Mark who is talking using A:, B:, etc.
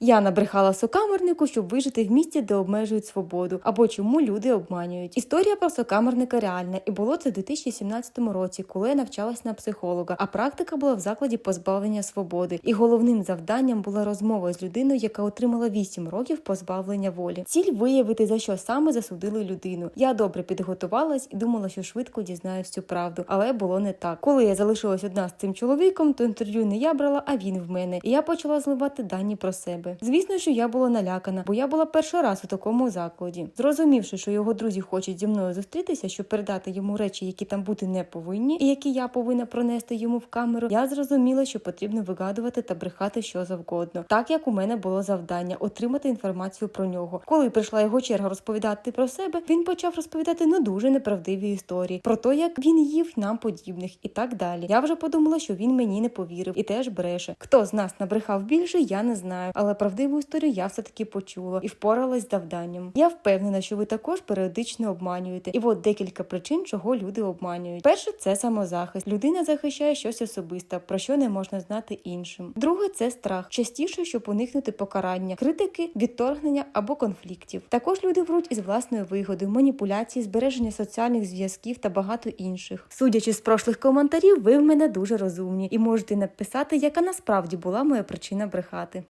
A: Я набрехала сокамернику, щоб вижити в місті, де обмежують свободу, або чому люди обманюють. Історія про сокамерника реальна, і було це в 2017 році, коли я навчалась на психолога, а практика була в закладі позбавлення свободи. І головним завданням була розмова з людиною, яка отримала 8 років позбавлення волі. Ціль виявити за що саме засудили людину. Я добре підготувалась і думала, що швидко дізнаюсь всю правду, але було не так. Коли я залишилась одна з цим чоловіком, то інтерв'ю не я брала, а він в мене. І я почала зливати дані про себе. Звісно, що я була налякана, бо я була перший раз у такому закладі. Зрозумівши, що його друзі хочуть зі мною зустрітися, щоб передати йому речі, які там бути не повинні, і які я повинна пронести йому в камеру, я зрозуміла, що потрібно вигадувати та брехати що завгодно, так як у мене було завдання отримати інформацію про нього. Коли прийшла його черга розповідати про себе, він почав розповідати ну дуже неправдиві історії про те, як він їв нам подібних і так далі. Я вже подумала, що він мені не повірив і теж бреше. Хто з нас набрехав більше, я не знаю, але правдиву історію я все таки почула і впоралась з завданням. Я впевнена, що ви також періодично обманюєте. І от декілька причин, чого люди обманюють. Перше це самозахист. Людина захищає щось особисте, про що не можна знати іншим. Друге це страх, частіше, щоб уникнути покарання, критики, відторгнення або конфліктів. Також люди вруть із власної вигоди, маніпуляції, збереження соціальних зв'язків та багато інших. Судячи з прошлих коментарів, ви в мене дуже розумні і можете написати, яка насправді була моя причина брехати.